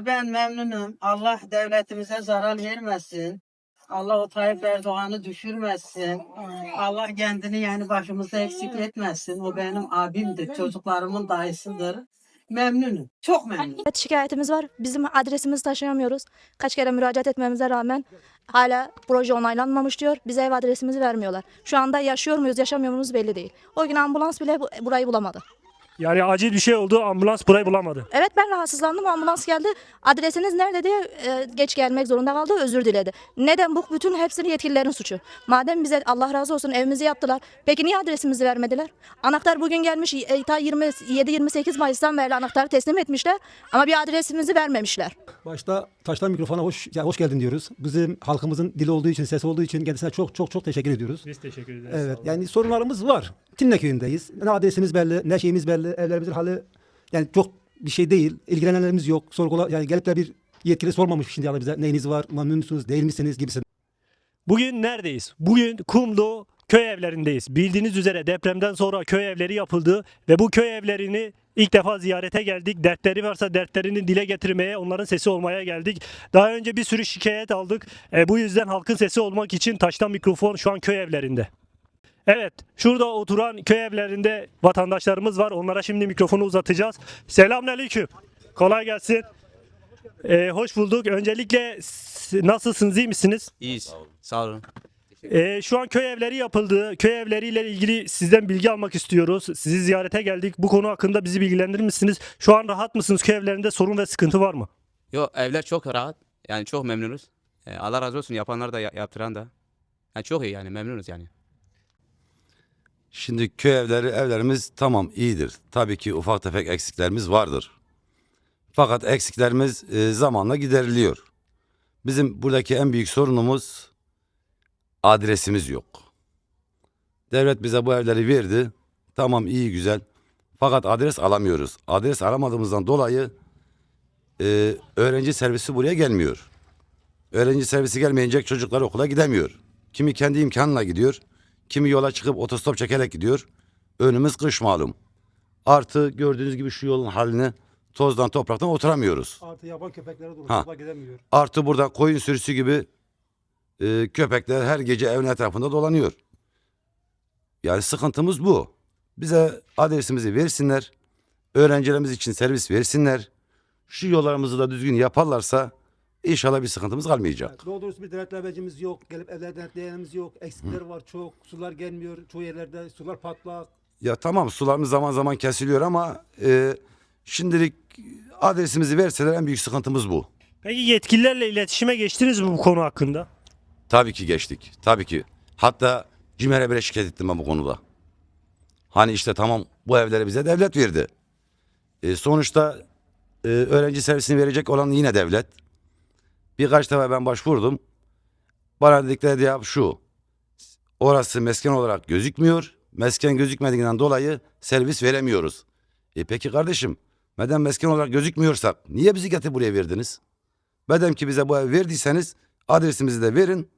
Ben memnunum. Allah devletimize zarar vermesin. Allah o Tayyip Erdoğan'ı düşürmesin. Allah kendini yani başımıza eksik etmesin. O benim abimdir. Çocuklarımın dayısıdır. Memnunum. Çok memnunum. Şikayetimiz var. Bizim adresimizi taşıyamıyoruz. Kaç kere müracaat etmemize rağmen hala proje onaylanmamış diyor. Bize ev adresimizi vermiyorlar. Şu anda yaşıyor muyuz, yaşamıyor muyuz belli değil. O gün ambulans bile bu- burayı bulamadı. Yani acil bir şey oldu ambulans burayı bulamadı. Evet ben rahatsızlandım. Ambulans geldi. Adresiniz nerede diye e, geç gelmek zorunda kaldı. Özür diledi. Neden bu? Bütün hepsini yetkililerin suçu. Madem bize Allah razı olsun evimizi yaptılar. Peki niye adresimizi vermediler? Anahtar bugün gelmiş. E, ta 27-28 Mayıs'tan beri anahtarı teslim etmişler. Ama bir adresimizi vermemişler. Başta taştan mikrofona hoş ya hoş geldin diyoruz. Bizim halkımızın dili olduğu için, sesi olduğu için kendisine çok çok çok teşekkür ediyoruz. Biz teşekkür ederiz. Evet. Yani sorunlarımız var. Tinne köyündeyiz. Ne adresimiz belli, ne şeyimiz belli, evlerimizin hali yani çok bir şey değil. İlgilenenlerimiz yok. Sorgula yani gelip de bir yetkili sormamış şimdi yani bize neyiniz var, memnun musunuz, değil misiniz gibisinden. Bugün neredeyiz? Bugün Kumlu köy evlerindeyiz. Bildiğiniz üzere depremden sonra köy evleri yapıldı ve bu köy evlerini ilk defa ziyarete geldik. Dertleri varsa dertlerini dile getirmeye, onların sesi olmaya geldik. Daha önce bir sürü şikayet aldık. E, bu yüzden halkın sesi olmak için taştan mikrofon şu an köy evlerinde. Evet, şurada oturan köy evlerinde vatandaşlarımız var. Onlara şimdi mikrofonu uzatacağız. Selamünaleyküm. Kolay gelsin. E, hoş bulduk. Öncelikle nasılsınız, iyi misiniz? İyiyiz. Sağ olun. Ee, şu an köy evleri yapıldı. Köy evleriyle ilgili sizden bilgi almak istiyoruz. Sizi ziyarete geldik. Bu konu hakkında bizi bilgilendirir misiniz? Şu an rahat mısınız? Köy evlerinde sorun ve sıkıntı var mı? Yo evler çok rahat. Yani çok memnunuz. Ee, Allah razı olsun yapanlar da ya- yaptıran da. Yani çok iyi yani memnunuz yani. Şimdi köy evleri evlerimiz tamam iyidir. Tabii ki ufak tefek eksiklerimiz vardır. Fakat eksiklerimiz e, zamanla gideriliyor. Bizim buradaki en büyük sorunumuz adresimiz yok. Devlet bize bu evleri verdi. Tamam iyi güzel. Fakat adres alamıyoruz. Adres alamadığımızdan dolayı e, öğrenci servisi buraya gelmiyor. Öğrenci servisi gelmeyince çocuklar okula gidemiyor. Kimi kendi imkanına gidiyor. Kimi yola çıkıp otostop çekerek gidiyor. Önümüz kış malum. Artı gördüğünüz gibi şu yolun halini tozdan topraktan oturamıyoruz. Artı yaban köpekleri Ha. duruşuna gidemiyor. Artı burada koyun sürüsü gibi e, köpekler her gece evin etrafında dolanıyor. Yani sıkıntımız bu. Bize adresimizi versinler. Öğrencilerimiz için servis versinler. Şu yollarımızı da düzgün yaparlarsa inşallah bir sıkıntımız kalmayacak. Doğru dürüst bir denetlemecimiz yok. Gelip evler denetleyenimiz yok. Eksikler var çok. Sular gelmiyor. Çoğu yerlerde sular patlak. Ya tamam sularımız zaman zaman kesiliyor ama e, şimdilik adresimizi verseler en büyük sıkıntımız bu. Peki yetkililerle iletişime geçtiniz mi bu konu hakkında? Tabii ki geçtik. Tabii ki. Hatta CİMER'e bile şikayet ettim ben bu konuda. Hani işte tamam bu evleri bize devlet verdi. E, sonuçta e, öğrenci servisini verecek olan yine devlet. Birkaç defa ben başvurdum. Bana dedikleri cevap şu. Orası mesken olarak gözükmüyor. Mesken gözükmediğinden dolayı servis veremiyoruz. E peki kardeşim, madem mesken olarak gözükmüyorsak niye bizi getir buraya verdiniz? Madem ki bize bu ev verdiyseniz adresimizi de verin,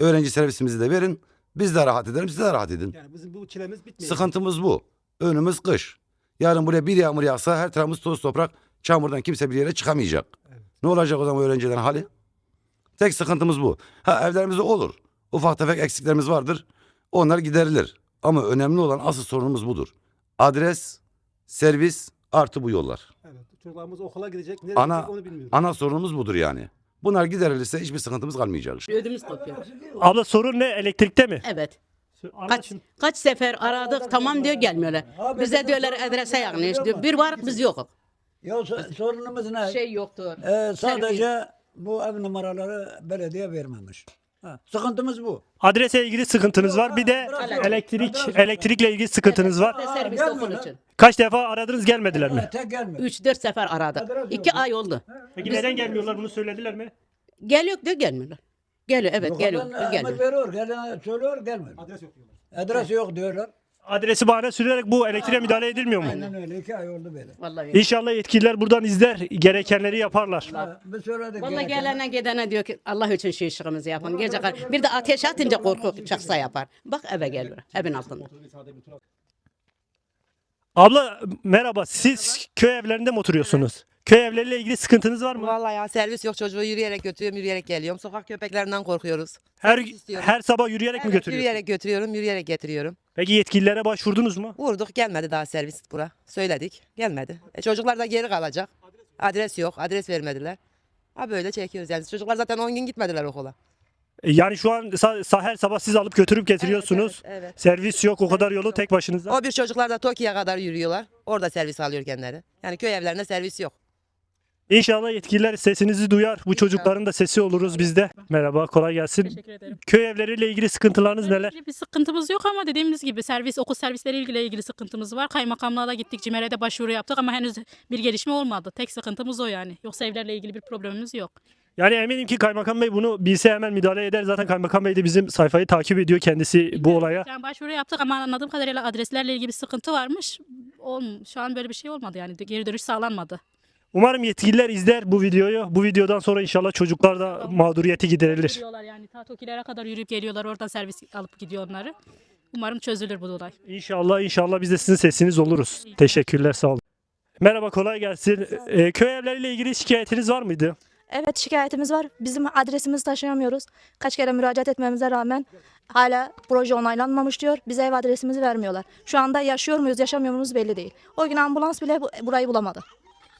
öğrenci servisimizi de verin. Biz de rahat edelim, siz de rahat edin. Yani bizim bu çilemiz bitmiyor. Sıkıntımız bu. Önümüz kış. Yarın buraya bir yağmur yağsa her tarafımız toz toprak, çamurdan kimse bir yere çıkamayacak. Ne olacak o zaman öğrencilerin hali? Tek sıkıntımız bu. Ha evlerimizde olur. Ufak tefek eksiklerimiz vardır. Onlar giderilir. Ama önemli olan asıl sorunumuz budur. Adres, servis artı bu yollar. Evet. Çocuklarımız okula gidecek. Nereye Ana- gidecek onu bilmiyoruz. Ana sorunumuz budur yani. Bunlar giderilirse hiçbir sıkıntımız kalmayacak. Ödümüz kopuyor. Abla sorun ne? Elektrikte mi? Evet. Kaç kaç sefer aradık tamam diyor gelmiyorlar. Bize diyorlar adrese diyor. Bir var biz yokuz. Ya so- sorunumuz ne? Şey yoktur. Ee, sadece bu ev numaraları belediye vermemiş. Ha, sıkıntımız bu. Adrese ilgili sıkıntınız var. Bir de elektrik elektrikle ilgili sıkıntınız var. Ve servis için. Kaç defa aradınız gelmediler mi? Tek gelmiyor. 3-4 sefer aradık. 2 ay oldu. Peki neden gelmiyorlar bunu söylediler mi? Geliyor diyor gelmiyorlar. Geliyor evet geliyor. Yukarıdan Geliyor. emir veriyor, gelen söylüyor, gelmiyor. Adres yok diyorlar. Adres yok diyorlar. Adresi bahane sürerek bu elektriğe müdahale edilmiyor mu? Aynen öyle, iki ay oldu böyle. Vallahi. İnşallah yetkililer buradan izler, gerekenleri yaparlar. Ha, Biz söyledik. Vallahi gereken- gelene gidene diyor ki Allah için şu işimizi yapın. Gece kadar. Bir de ateş atınca korku çıksa yapar. Bak eve geliyor. Evin altında. Abla merhaba, siz köy evlerinde mi oturuyorsunuz? Köy evleriyle ilgili sıkıntınız var mı? Vallahi ya servis yok çocuğu yürüyerek götürüyorum yürüyerek geliyorum. Sokak köpeklerinden korkuyoruz. Her istiyorum. her sabah yürüyerek mi Evet, götürüyorsunuz? Yürüyerek götürüyorum yürüyerek getiriyorum. Peki yetkililere başvurdunuz mu? Vurduk gelmedi daha servis bura. Söyledik gelmedi. E, çocuklar da geri kalacak. Adres yok adres vermediler. Ha böyle çekiyoruz yani. Çocuklar zaten 10 gün gitmediler okula. E, Yani şu an sa- sa- her sabah siz alıp götürüp getiriyorsunuz. Evet, evet. Servis yok o kadar yolu tek başınıza. O bir çocuklar da Tokyo'ya kadar yürüyorlar. Orada servis alıyor kendileri. Yani köy evlerinde servis yok. İnşallah yetkililer sesinizi duyar. Bu çocukların da sesi oluruz biz de. Merhaba kolay gelsin. Teşekkür ederim. Köy evleriyle ilgili sıkıntılarınız neler? Bir sıkıntımız yok ama dediğimiz gibi servis okul servisleri ilgili ilgili sıkıntımız var. Kaymakamlığa da gittik, CİMER'e de başvuru yaptık ama henüz bir gelişme olmadı. Tek sıkıntımız o yani. Yoksa evlerle ilgili bir problemimiz yok. Yani eminim ki Kaymakam Bey bunu bilse hemen müdahale eder. Zaten Kaymakam Bey de bizim sayfayı takip ediyor kendisi bu olaya. Yani başvuru yaptık ama anladığım kadarıyla adreslerle ilgili bir sıkıntı varmış. Olm şu an böyle bir şey olmadı yani geri dönüş sağlanmadı. Umarım yetkililer izler bu videoyu. Bu videodan sonra inşallah çocuklar da mağduriyeti giderilir. Gidiyorlar yani ta Tokilere kadar yürüyüp geliyorlar oradan servis alıp gidiyor onları. Umarım çözülür bu olay. İnşallah inşallah biz de sizin sesiniz oluruz. Teşekkürler sağ olun. Merhaba kolay gelsin. Ee, köy evleriyle ilgili şikayetiniz var mıydı? Evet şikayetimiz var. Bizim adresimizi taşıyamıyoruz. Kaç kere müracaat etmemize rağmen hala proje onaylanmamış diyor. Bize ev adresimizi vermiyorlar. Şu anda yaşıyor muyuz yaşamıyor muyuz belli değil. O gün ambulans bile bu- burayı bulamadı.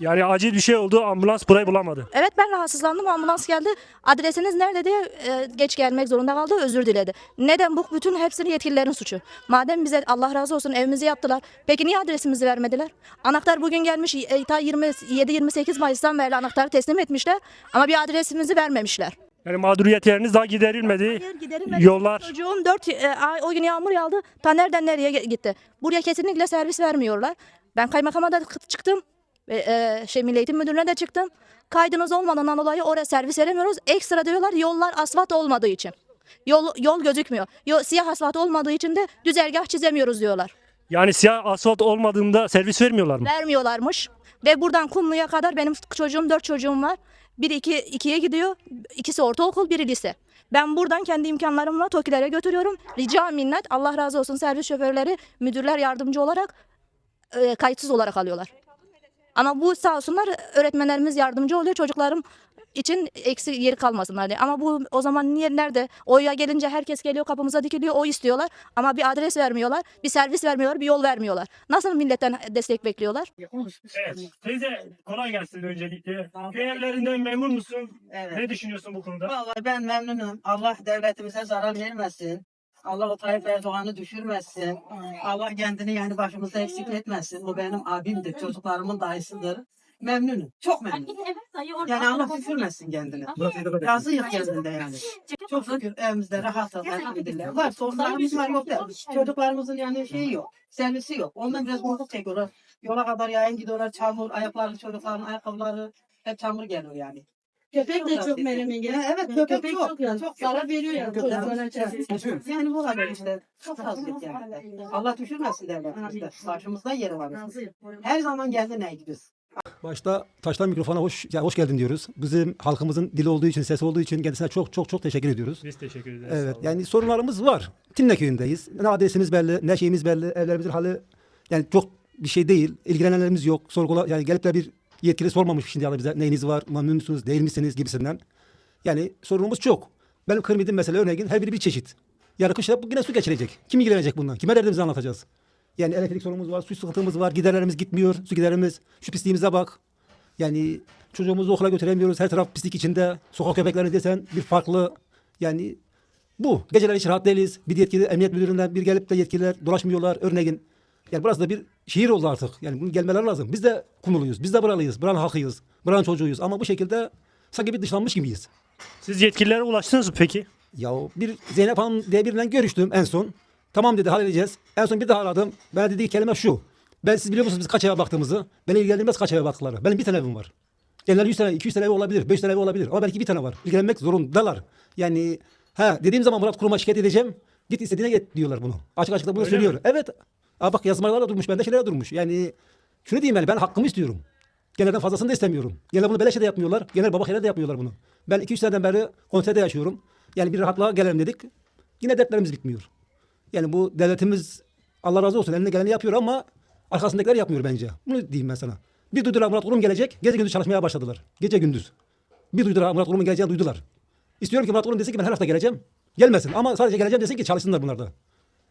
Yani acil bir şey oldu ambulans burayı bulamadı. Evet ben rahatsızlandım ambulans geldi. Adresiniz nerede diye e, geç gelmek zorunda kaldı özür diledi. Neden bu bütün hepsini yetkililerin suçu. Madem bize Allah razı olsun evimizi yaptılar. Peki niye adresimizi vermediler? Anahtar bugün gelmiş e, ta 27-28 Mayıs'tan beri anahtarı teslim etmişler. Ama bir adresimizi vermemişler. Yani mağduriyetleriniz daha giderilmedi. Hayır, giderilmedi. Yollar Çocuğum 4 ay o gün yağmur yağdı. Ta nereden nereye gitti? Buraya kesinlikle servis vermiyorlar. Ben kaymakama da çıktım. Ve, e, şey Milli Eğitim Müdürlüğü'ne de çıktım. Kaydınız olmadığından dolayı oraya servis veremiyoruz. Ekstra diyorlar yollar asfalt olmadığı için. Yol, yol gözükmüyor. Yol, siyah asfalt olmadığı için de düzergah çizemiyoruz diyorlar. yani siyah asfalt olmadığında servis vermiyorlar mı? Vermiyorlarmış. Ve buradan Kumlu'ya kadar benim çocuğum, dört çocuğum var. Biri iki, ikiye gidiyor. İkisi ortaokul, biri lise. Ben buradan kendi imkanlarımla TOKİ'lere götürüyorum. Rica minnet Allah razı olsun servis şoförleri, müdürler yardımcı olarak e, kayıtsız olarak alıyorlar. Ama bu sağ olsunlar öğretmenlerimiz yardımcı oluyor çocuklarım için eksi yeri kalmasınlar diye. Ama bu o zaman niye nerede? Oya gelince herkes geliyor kapımıza dikiliyor o istiyorlar. Ama bir adres vermiyorlar, bir servis vermiyorlar, bir yol vermiyorlar. Nasıl milletten destek bekliyorlar? Evet. Teyze kolay gelsin öncelikle. Köy evlerinden memnun musun? Evet. düşünüyorsun bu konuda? Vallahi ben memnunum. Allah devletimize zarar vermesin. Allah o Tayyip Erdoğan'ı düşürmesin. Allah kendini yani başımızda eksik etmesin. O benim abimdir. Çocuklarımın dayısıdır. Memnunum. Çok memnunum. Yani Allah düşürmesin kendini. Razıyız kendinde yani. Çok şükür evimizde rahatız. Elhamdülillah. Var sorunlarımız var yok da. Çocuklarımızın yani şeyi yok. Servisi yok. Ondan biraz korkuk çekiyorlar. Yola kadar yayın gidiyorlar. Çamur, ayakları, çocukların ayakkabıları hep çamur geliyor yani. Köpek de çok menemen Ha, Evet köpek, Köpek çok. çok yani. Çok Zarar veriyor yani çocuklara. Yani bu kadar işte. Çok fazla yani. Allah düşürmesin devletimizde. Başımızda yeri var. Her zaman geldi ne gidiyoruz. Başta taştan mikrofona hoş ya hoş geldin diyoruz. Bizim halkımızın dili olduğu için, sesi olduğu için kendisine çok çok çok teşekkür ediyoruz. Biz teşekkür ederiz. Evet yani sorunlarımız var. Timne köyündeyiz. Ne adresimiz belli, ne şeyimiz belli, evlerimizin hali yani çok bir şey değil. İlgilenenlerimiz yok. Sorgula yani gelip de bir yetkili sormamış şimdi yani bize neyiniz var, memnun musunuz, değil misiniz gibisinden. Yani sorunumuz çok. Benim kırmızım mesela örneğin her biri bir çeşit. Yarın kışta bu yine su geçirecek. Kim ilgilenecek bundan? Kime derdimizi anlatacağız? Yani elektrik sorunumuz var, su sıkıntımız var, giderlerimiz gitmiyor, su giderimiz. Şu pisliğimize bak. Yani çocuğumuzu okula götüremiyoruz. Her taraf pislik içinde. Sokak köpeklerini desen bir farklı. Yani bu. Geceler hiç rahat değiliz. Bir yetkili emniyet müdüründen bir gelip de yetkililer dolaşmıyorlar. Örneğin yani burası da bir şehir oldu artık. Yani bunun gelmeleri lazım. Biz de kumuluyuz. Biz de buralıyız. Buranın halkıyız. Buranın çocuğuyuz. Ama bu şekilde sanki bir dışlanmış gibiyiz. Siz yetkililere ulaştınız mı peki? Ya bir Zeynep Hanım diye biriyle görüştüm en son. Tamam dedi halledeceğiz. En son bir daha aradım. Bana dediği kelime şu. Ben siz biliyor musunuz biz kaç eve baktığımızı? Beni ilgilendirmez kaç eve baktıkları. Benim bir tane evim var. Genelde 100 tane, 200 tane ev olabilir, 5 tane ev olabilir. Ama belki bir tane var. İlgilenmek zorundalar. Yani ha dediğim zaman Murat Kurum'a şikayet edeceğim. Git istediğine git diyorlar bunu. Açık açık da bunu Öyle söylüyor. mi? Evet. Aa bak yazmalarla durmuş, bende şeyler durmuş. Yani şunu diyeyim yani ben hakkımı istiyorum. Genelden fazlasını da istemiyorum. Genel bunu beleşe de yapmıyorlar. Genel baba de yapmıyorlar bunu. Ben 2-3 seneden beri konserde yaşıyorum. Yani bir rahatlığa gelelim dedik. Yine dertlerimiz bitmiyor. Yani bu devletimiz Allah razı olsun eline geleni yapıyor ama arkasındakiler yapmıyor bence. Bunu diyeyim ben sana. Bir duydular Murat Kurum gelecek. Gece gündüz çalışmaya başladılar. Gece gündüz. Bir duydular Murat Kurum'un geleceğini duydular. İstiyorum ki Murat Kurum desin ki ben her hafta geleceğim. Gelmesin ama sadece geleceğim desin ki çalışsınlar bunlar da.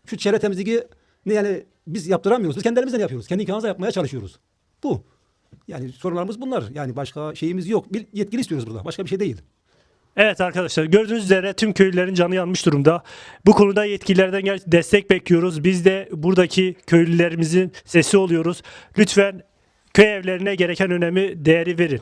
Şu çevre temizliği ne yani biz yaptıramıyoruz. Biz kendi elimizden yapıyoruz. Kendi imkanımızla yapmaya çalışıyoruz. Bu. Yani sorunlarımız bunlar. Yani başka şeyimiz yok. Bir yetkili istiyoruz burada. Başka bir şey değil. Evet arkadaşlar gördüğünüz üzere tüm köylülerin canı yanmış durumda. Bu konuda yetkililerden destek bekliyoruz. Biz de buradaki köylülerimizin sesi oluyoruz. Lütfen köy evlerine gereken önemi değeri verin.